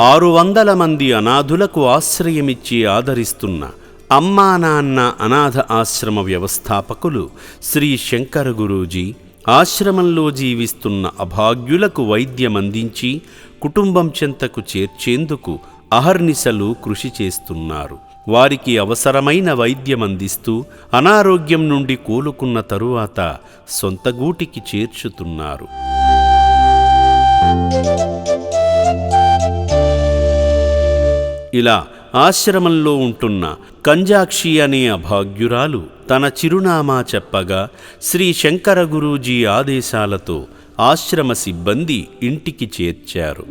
ఆరు వందల మంది అనాథులకు ఆశ్రయమిచ్చి ఆదరిస్తున్న అమ్మా నాన్న అనాథ ఆశ్రమ వ్యవస్థాపకులు శ్రీ శంకర గురూజీ ఆశ్రమంలో జీవిస్తున్న అభాగ్యులకు వైద్యమందించి కుటుంబం చెంతకు చేర్చేందుకు అహర్నిశలు కృషి చేస్తున్నారు. వారికి అవసరమైన వైద్యం అందిస్తూ అనారోగ్యం నుండి కోలుకున్న తరువాత సొంత గూటికి చేర్చుతున్నారు. ఇలా ఆశ్రమంలో ఉంటున్న కంజాక్షి అనే అభాగ్యురాలు తన చిరునామా చెప్పగా శ్రీ శంకర గురూజీ ఆదేశాలతో ఆశ్రమ సిబ్బంది ఇంటికి చేర్చారు.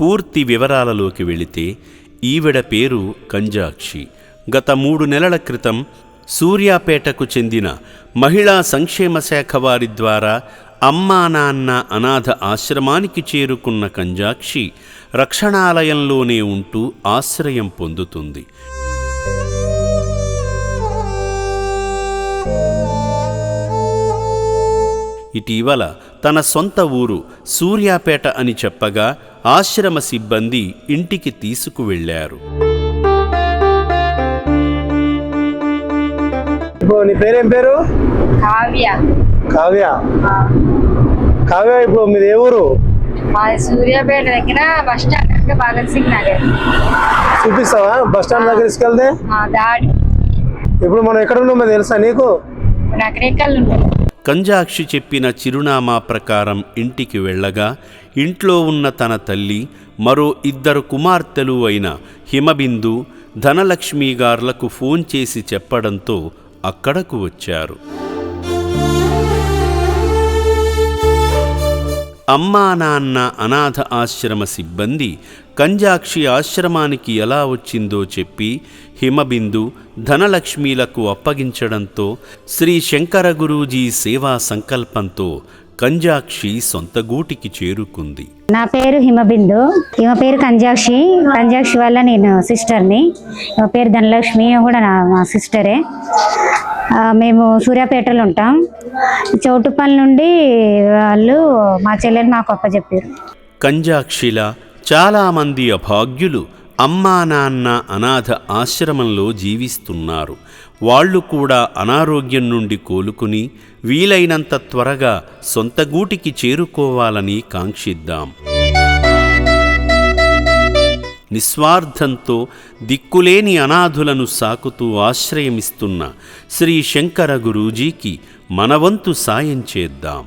పూర్తి వివరాలలోకి వెళితే ఈవిడ పేరు కంజాక్షి. గత మూడు నెలల క్రితం సూర్యాపేటకు చెందిన మహిళా సంక్షేమ శాఖ వారి ద్వారా అమ్మా నాన్న అనాథ ఆశ్రమానికి చేరుకున్న కంజాక్షి రక్షణాలయంలోనే ఉంటూ ఆశ్రయం పొందుతుంది. ఇటీవల తన సొంత ఊరు సూర్యాపేట అని చెప్పగా ఆశ్రమ సిబ్బంది ఇంటికి తీసుకువెళ్ళారు నీ పేరేం పేరు? కావ్య. కావ్య. కావ్య ఇప్పుడు మీది ఏ ఊరు? మాది సూర్యాపేట దగ్గర బస్ స్టాండ్ అంటే భగత్ సింగ్ నగర్. చూపిస్తావా? బస్ స్టాండ్ దగ్గర తీసుకెళ్తే? దాడి ఇప్పుడు మనం ఎక్కడ ఉన్నామో తెలుసా నీకు? నకరేకల్ కంజాక్షి చెప్పిన చిరునామా ప్రకారం ఇంటికి వెళ్ళగా ఇంట్లో ఉన్న తన తల్లి మరో ఇద్దరు కుమార్తెలు అయిన హిమబిందు ధనలక్ష్మి గార్లకు ఫోన్ చేసి చెప్పడంతో అక్కడకు వచ్చారు. అమ్మా నాన్న అనాథ ఆశ్రమ సిబ్బంది కంజాక్షి ఆశ్రమానికి ఎలా వచ్చిందో చెప్పి హిమబిందు ధనలక్ష్మీలకు అప్పగించడంతో శ్రీ శంకర గురూజీ సేవా సంకల్పంతో కంజాక్షి సొంత గూటికి చేరుకుంది. నా పేరు హిమబిందు. ఈమె పేరు కంజాక్షి. కంజాక్షి వల్ల నేను సిస్టర్ని. ఈమె పేరు ధనలక్ష్మి కూడా నా మా సిస్టరే. మేము సూర్యాపేటలో ఉంటాం. చౌటుపల్లి నుండి వాళ్ళు మా చెల్లెని మాకు అప్పచెప్పారు. కంజాక్షిల చాలామంది అభాగ్యులు అమ్మా నాన్న అనాథ ఆశ్రమంలో జీవిస్తున్నారు. వాళ్ళు కూడా అనారోగ్యం నుండి కోలుకుని వీలైనంత త్వరగా సొంత గూటికి చేరుకోవాలని కాంక్షిద్దాం. నిస్వార్థంతో దిక్కులేని అనాథులను సాకుతూ ఆశ్రయమిస్తున్న శ్రీ శంకర గురూజీకి మనవంతు సాయం చేద్దాం.